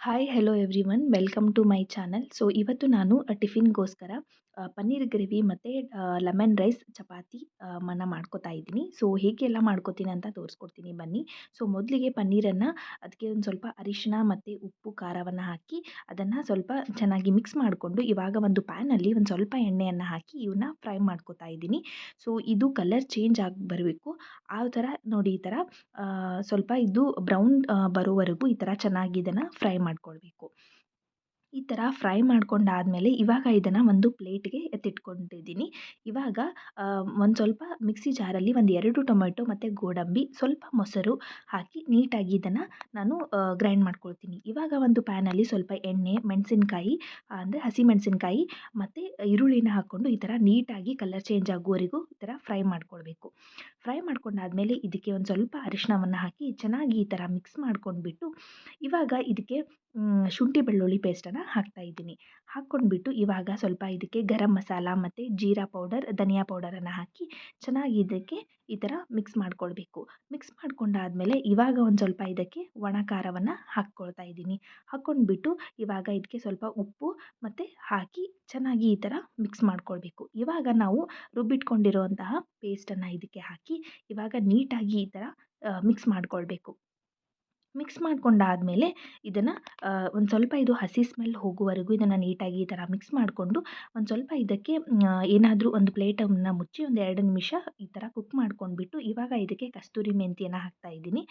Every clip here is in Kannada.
hi hello everyone welcome to my channel so ಇವತ್ತು ನಾನು ಟಿಫಿನ್ಗೋಸ್ಕರ ಪನ್ನೀರ್ ಗ್ರೇವಿ ಮತ್ತು ಲೆಮನ್ ರೈಸ್ ಚಪಾತಿ ಮನ ಮಾಡ್ಕೋತಾ ಇದ್ದೀನಿ. ಸೊ ಹೇಗೆಲ್ಲ ಮಾಡ್ಕೋತೀನಿ ಅಂತ ತೋರಿಸ್ಕೊಡ್ತೀನಿ ಬನ್ನಿ. ಸೊ, ಮೊದಲಿಗೆ ಪನ್ನೀರನ್ನು ಅದಕ್ಕೆ ಒಂದು ಸ್ವಲ್ಪ ಅರಿಶಿನ ಮತ್ತು ಉಪ್ಪು, ಖಾರವನ್ನು ಹಾಕಿ ಅದನ್ನು ಸ್ವಲ್ಪ ಚೆನ್ನಾಗಿ ಮಿಕ್ಸ್ ಮಾಡಿಕೊಂಡು ಇವಾಗ ಒಂದು ಪ್ಯಾನಲ್ಲಿ ಒಂದು ಸ್ವಲ್ಪ ಎಣ್ಣೆಯನ್ನು ಹಾಕಿ ಇವನ್ನ ಫ್ರೈ ಮಾಡ್ಕೋತಾ ಇದ್ದೀನಿ. ಸೊ, ಇದು ಕಲರ್ ಚೇಂಜ್ ಆಗಿ ಬರಬೇಕು. ಆ ಥರ ನೋಡಿ, ಈ ಥರ ಸ್ವಲ್ಪ ಇದು ಬ್ರೌನ್ ಬರೋವರೆಗೂ ಈ ಥರ ಚೆನ್ನಾಗಿ ಇದನ್ನು ಫ್ರೈ ಮಾಡ್ಕೊಳ್ಬೇಕು. ಈ ಥರ ಫ್ರೈ ಮಾಡ್ಕೊಂಡಾದಮೇಲೆ ಇವಾಗ ಇದನ್ನು ಒಂದು ಪ್ಲೇಟ್ಗೆ ಎತ್ತಿಟ್ಕೊಂಡಿದ್ದೀನಿ. ಇವಾಗ ಒಂದು ಸ್ವಲ್ಪ ಮಿಕ್ಸಿ ಜಾರಲ್ಲಿ ಒಂದು ಎರಡು ಟೊಮೆಟೊ ಮತ್ತು ಗೋಡಂಬಿ ಸ್ವಲ್ಪ ಮೊಸರು ಹಾಕಿ ನೀಟಾಗಿ ಇದನ್ನು ನಾನು ಗ್ರೈಂಡ್ ಮಾಡ್ಕೊಳ್ತೀನಿ. ಇವಾಗ ಒಂದು ಪ್ಯಾನಲ್ಲಿ ಸ್ವಲ್ಪ ಎಣ್ಣೆ, ಮೆಣಸಿನ್ಕಾಯಿ ಅಂದರೆ ಹಸಿಮೆಣಸಿನ್ಕಾಯಿ ಮತ್ತು ಈರುಳ್ಳಿನ ಹಾಕ್ಕೊಂಡು ಈ ಥರ ನೀಟಾಗಿ ಕಲರ್ ಚೇಂಜ್ ಆಗುವವರೆಗೂ ಈ ಥರ ಫ್ರೈ ಮಾಡ್ಕೊಳ್ಬೇಕು. ಫ್ರೈ ಮಾಡ್ಕೊಂಡಾದಮೇಲೆ ಇದಕ್ಕೆ ಒಂದು ಸ್ವಲ್ಪ ಅರಿಶಿಣವನ್ನು ಹಾಕಿ ಚೆನ್ನಾಗಿ ಈ ಥರ ಮಿಕ್ಸ್ ಮಾಡ್ಕೊಂಡ್ಬಿಟ್ಟು ಇವಾಗ ಇದಕ್ಕೆ ಶುಂಠಿ ಬೆಳ್ಳುಳ್ಳಿ ಪೇಸ್ಟನ್ನು ಹಾಕ್ತಾಯಿದ್ದೀನಿ ಹಾಕ್ಕೊಂಡ್ಬಿಟ್ಟು ಇವಾಗ ಸ್ವಲ್ಪ ಇದಕ್ಕೆ ಗರಂ ಮಸಾಲ ಮತ್ತು ಜೀರಾ ಪೌಡರ್, ಧನಿಯಾ ಪೌಡರನ್ನು ಹಾಕಿ ಚೆನ್ನಾಗಿ ಇದಕ್ಕೆ ಈ ಥರ ಮಿಕ್ಸ್ ಮಾಡ್ಕೊಳ್ಬೇಕು. ಮಿಕ್ಸ್ ಮಾಡ್ಕೊಂಡಾದಮೇಲೆ ಇವಾಗ ಒಂದು ಸ್ವಲ್ಪ ಇದಕ್ಕೆ ಒಣ ಖಾರವನ್ನು ಹಾಕ್ಕೊಳ್ತಾ ಇದ್ದೀನಿ. ಹಾಕ್ಕೊಂಡ್ಬಿಟ್ಟು ಇವಾಗ ಇದಕ್ಕೆ ಸ್ವಲ್ಪ ಉಪ್ಪು ಮತ್ತು ಹಾಕಿ ಚೆನ್ನಾಗಿ ಈ ಥರ ಮಿಕ್ಸ್ ಮಾಡ್ಕೊಳ್ಬೇಕು. ಇವಾಗ ನಾವು ರುಬ್ಬಿಟ್ಕೊಂಡಿರುವಂತಹ ಪೇಸ್ಟನ್ನು ಇದಕ್ಕೆ ಹಾಕಿ ಇವಾಗ ನೀಟಾಗಿ ಈ ಥರ ಮಿಕ್ಸ್ ಮಾಡ್ಕೊಳ್ಬೇಕು. ಮಿಕ್ಸ್ ಮಾಡ್ಕೊಂಡಾದಮೇಲೆ ಇದನ್ನು ಒಂದು ಸ್ವಲ್ಪ ಇದು ಹಸಿ ಸ್ಮೆಲ್ ಹೋಗುವವರೆಗೂ ಇದನ್ನು ನೀಟಾಗಿ ಈ ಥರ ಮಿಕ್ಸ್ ಮಾಡಿಕೊಂಡು, ಒಂದು ಸ್ವಲ್ಪ ಇದಕ್ಕೆ ಏನಾದರೂ ಒಂದು ಪ್ಲೇಟನ್ನು ಮುಚ್ಚಿ ಒಂದು ಎರಡು ನಿಮಿಷ ಈ ಥರ ಕುಕ್ ಮಾಡ್ಕೊಂಡ್ಬಿಟ್ಟು, ಇವಾಗ ಇದಕ್ಕೆ ಕಸ್ತೂರಿ ಮೆಂತಿಯನ್ನು ಹಾಕ್ತಾ ಇದ್ದೀನಿ.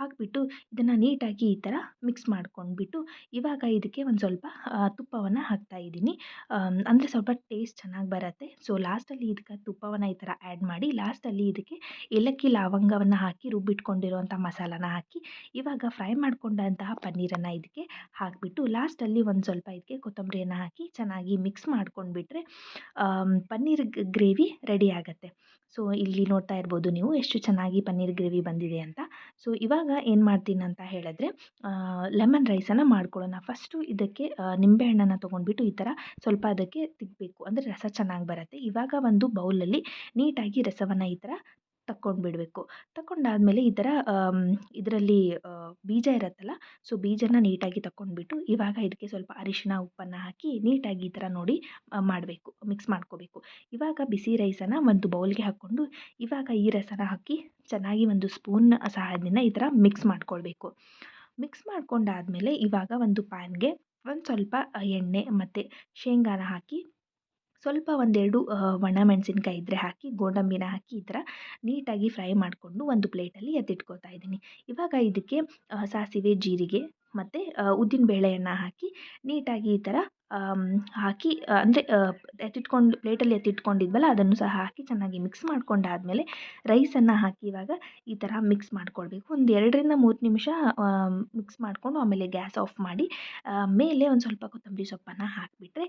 ಹಾಕಿಬಿಟ್ಟು ಇದನ್ನು ನೀಟಾಗಿ ಈ ಥರ ಮಿಕ್ಸ್ ಮಾಡ್ಕೊಂಡ್ಬಿಟ್ಟು, ಇವಾಗ ಇದಕ್ಕೆ ಒಂದು ಸ್ವಲ್ಪ ತುಪ್ಪವನ್ನು ಹಾಕ್ತಾ ಇದ್ದೀನಿ. ಅಂದರೆ ಸ್ವಲ್ಪ ಟೇಸ್ಟ್ ಚೆನ್ನಾಗಿ ಬರುತ್ತೆ. ಸೊ, ಲಾಸ್ಟಲ್ಲಿ ಇದಕ್ಕೆ ತುಪ್ಪವನ್ನು ಈ ಥರ ಆ್ಯಡ್ ಮಾಡಿ, ಲಾಸ್ಟಲ್ಲಿ ಇದಕ್ಕೆ ಏಲಕ್ಕಿ ಲವಂಗವನ್ನು ಹಾಕಿ ರುಬ್ಬಿಟ್ಕೊಂಡಿರುವಂಥ ಮಸಾಲಾನ ಹಾಕಿ, ಇವಾಗ ಫ್ರೈ ಮಾಡ್ಕೊಂಡಂತಹ ಪನ್ನೀರನ್ನು ಇದಕ್ಕೆ ಹಾಕಿಬಿಟ್ಟು ಲಾಸ್ಟಲ್ಲಿ ಒಂದು ಸ್ವಲ್ಪ ಇದಕ್ಕೆ ಕೊತ್ತಂಬರಿಯನ್ನು ಹಾಕಿ ಚೆನ್ನಾಗಿ ಮಿಕ್ಸ್ ಮಾಡ್ಕೊಂಡ್ಬಿಟ್ರೆ ಪನ್ನೀರ್ ಗ್ರೇವಿ ರೆಡಿ ಆಗುತ್ತೆ. ಸೊ, ಇಲ್ಲಿ ನೋಡ್ತಾ ಇರ್ಬೋದು ನೀವು ಎಷ್ಟು ಚೆನ್ನಾಗಿ ಪನ್ನೀರ್ ಗ್ರೇವಿ ಬಂದಿದೆ ಅಂತ. ಸೊ, ಇವಾಗ ಏನು ಮಾಡ್ತೀನಿ ಅಂತ ಹೇಳಿದ್ರೆ ಲೆಮನ್ ರೈಸನ್ನು ಮಾಡ್ಕೊಳ್ಳೋಣ. ಫಸ್ಟು ಇದಕ್ಕೆ ನಿಂಬೆಹಣ್ಣನ್ನು ತೊಗೊಂಡ್ಬಿಟ್ಟು ಈ ಥರ ಸ್ವಲ್ಪ ಅದಕ್ಕೆ ತಿಕ್ಕಬೇಕು ಅಂದರೆ ರಸ ಚೆನ್ನಾಗಿ ಬರುತ್ತೆ. ಇವಾಗ ಒಂದು ಬೌಲಲ್ಲಿ ನೀಟಾಗಿ ರಸವನ್ನು ಈ ಥರ ತಕ್ಕೊಂಡ್ಬಿಡಬೇಕು. ತಕ್ಕೊಂಡಾದಮೇಲೆ ಈ ಥರ ಇದರಲ್ಲಿ ಬೀಜ ಇರುತ್ತಲ್ಲ, ಸೊ ಬೀಜನ ನೀಟಾಗಿ ತಕ್ಕೊಂಡ್ಬಿಟ್ಟು ಇವಾಗ ಇದಕ್ಕೆ ಸ್ವಲ್ಪ ಅರಿಶಿನ, ಉಪ್ಪನ್ನು ಹಾಕಿ ನೀಟಾಗಿ ಈ ಥರ ನೋಡಿ ಮಾಡಬೇಕು, ಮಿಕ್ಸ್ ಮಾಡ್ಕೋಬೇಕು. ಇವಾಗ ಬಿಸಿ ರೈಸನ್ನು ಒಂದು ಬೌಲ್ಗೆ ಹಾಕ್ಕೊಂಡು, ಇವಾಗ ಈ ರಸನ ಹಾಕಿ ಚೆನ್ನಾಗಿ ಒಂದು ಸ್ಪೂನ್ ಸಹಾಯದಿಂದ ಈ ಥರ ಮಿಕ್ಸ್ ಮಾಡ್ಕೊಳ್ಬೇಕು. ಮಿಕ್ಸ್ ಮಾಡ್ಕೊಂಡಾದಮೇಲೆ ಇವಾಗ ಒಂದು ಪ್ಯಾನ್ಗೆ ಒಂದು ಸ್ವಲ್ಪ ಎಣ್ಣೆ ಮತ್ತು ಶೇಂಗಾನ ಹಾಕಿ ಸ್ವಲ್ಪ ಒಂದೆರಡು ಒಣಮೆಣಸಿನ್ಕಾಯಿ ಇದ್ದರೆ ಹಾಕಿ, ಗೋಡಂಬಿನ ಹಾಕಿ ಈ ಥರ ನೀಟಾಗಿ ಫ್ರೈ ಮಾಡಿಕೊಂಡು ಒಂದು ಪ್ಲೇಟಲ್ಲಿ ಎತ್ತಿಟ್ಕೋತಾ ಇದ್ದೀನಿ. ಇವಾಗ ಇದಕ್ಕೆ ಸಾಸಿವೆ, ಜೀರಿಗೆ ಮತ್ತು ಉದ್ದಿನ ಬೇಳೆಯನ್ನು ಹಾಕಿ ನೀಟಾಗಿ ಈ ಥರ ಹಾಕಿ ಅಂದರೆ ಎತ್ತಿಟ್ಕೊಂಡು, ಪ್ಲೇಟಲ್ಲಿ ಎತ್ತಿಟ್ಕೊಂಡಿದ್ವಲ್ಲ, ಅದನ್ನು ಸಹ ಹಾಕಿ ಚೆನ್ನಾಗಿ ಮಿಕ್ಸ್ ಮಾಡ್ಕೊಂಡಾದಮೇಲೆ ರೈಸನ್ನು ಹಾಕಿ ಇವಾಗ ಈ ಥರ ಮಿಕ್ಸ್ ಮಾಡ್ಕೊಳ್ಬೇಕು. ಒಂದು ಎರಡರಿಂದ ಮೂರು ನಿಮಿಷ ಮಿಕ್ಸ್ ಮಾಡಿಕೊಂಡು ಆಮೇಲೆ ಗ್ಯಾಸ್ ಆಫ್ ಮಾಡಿ ಮೇಲೆ ಒಂದು ಸ್ವಲ್ಪ ಕೊತ್ತಂಬರಿ ಸೊಪ್ಪನ್ನು ಹಾಕಿಬಿಟ್ರೆ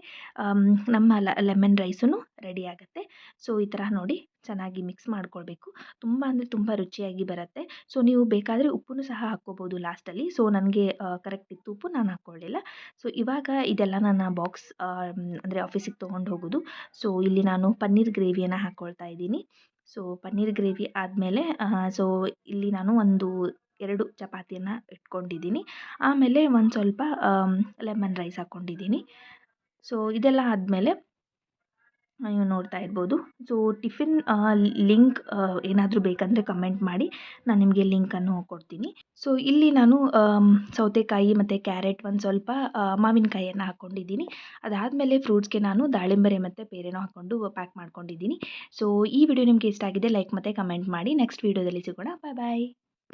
ನಮ್ಮ ಲೆಮನ್ ರೈಸೂ ರೆಡಿ ಆಗುತ್ತೆ. ಸೊ, ಈ ಥರ ನೋಡಿ ಚೆನ್ನಾಗಿ ಮಿಕ್ಸ್ ಮಾಡ್ಕೊಳ್ಬೇಕು. ತುಂಬ ಅಂದರೆ ತುಂಬ ರುಚಿಯಾಗಿ ಬರುತ್ತೆ. ಸೊ, ನೀವು ಬೇಕಾದರೆ ಉಪ್ಪನ್ನು ಸಹ ಹಾಕ್ಕೋಬೋದು ಲಾಸ್ಟಲ್ಲಿ. ಸೊ, ನನಗೆ ಕರೆಕ್ಟ್ ಇತ್ತು ಉಪ್ಪು, ನಾನು ಹಾಕ್ಕೊಳ್ಳಿಲ್ಲ ಸೊ, ಇವಾಗ ಇದೆಲ್ಲ ನನ್ನ ಬಾಕ್ಸ್ ಅಂದರೆ ಆಫೀಸಿಗೆ ತೊಗೊಂಡು ಹೋಗೋದು. ಸೊ, ಇಲ್ಲಿ ನಾನು ಪನ್ನೀರ್ ಗ್ರೇವಿಯನ್ನು ಹಾಕ್ಕೊಳ್ತಾ ಇದ್ದೀನಿ. ಸೊ, ಪನ್ನೀರ್ ಗ್ರೇವಿ ಆದಮೇಲೆ ಸೊ, ಇಲ್ಲಿ ನಾನು ಒಂದು ಎರಡು ಚಪಾತಿಯನ್ನು ಇಟ್ಕೊಂಡಿದ್ದೀನಿ. ಆಮೇಲೆ ಒಂದು ಸ್ವಲ್ಪ ಲೆಮನ್ ರೈಸ್ ಹಾಕ್ಕೊಂಡಿದ್ದೀನಿ ಸೊ, ಇದೆಲ್ಲ ಆದಮೇಲೆ ನೀವು ನೋಡ್ತಾ ಇರ್ಬೋದು. ಸೊ ಟಿಫಿನ್ ಲಿಂಕ್ ಏನಾದರೂ ಬೇಕಂದರೆ ಕಮೆಂಟ್ ಮಾಡಿ. ನಾನು ನಿಮಗೆ ಲಿಂಕನ್ನು ಕೊಡ್ತೀನಿ. ಸೊ ಇಲ್ಲಿ ನಾನು ಸೌತೆಕಾಯಿ ಮತ್ತು ಕ್ಯಾರೆಟ್ ಒಂದು ಸ್ವಲ್ಪ ಮಾವಿನಕಾಯಿಯನ್ನು ಹಾಕ್ಕೊಂಡಿದ್ದೀನಿ ಅದಾದಮೇಲೆ ಫ್ರೂಟ್ಸ್ಗೆ ನಾನು ದಾಳಿಂಬರೆ ಮತ್ತು ಪೇರೆನೂ ಹಾಕ್ಕೊಂಡು ಪ್ಯಾಕ್ ಮಾಡ್ಕೊಂಡಿದ್ದೀನಿ. ಸೊ ಈ ವಿಡಿಯೋ ನಿಮಗೆ ಇಷ್ಟ ಆಗಿದೆ, ಲೈಕ್ ಮತ್ತು ಕಮೆಂಟ್ ಮಾಡಿ. ನೆಕ್ಸ್ಟ್ ವೀಡಿಯೋದಲ್ಲಿ ಸಿಗೋಣ. ಬಾಯ್ ಬಾಯ್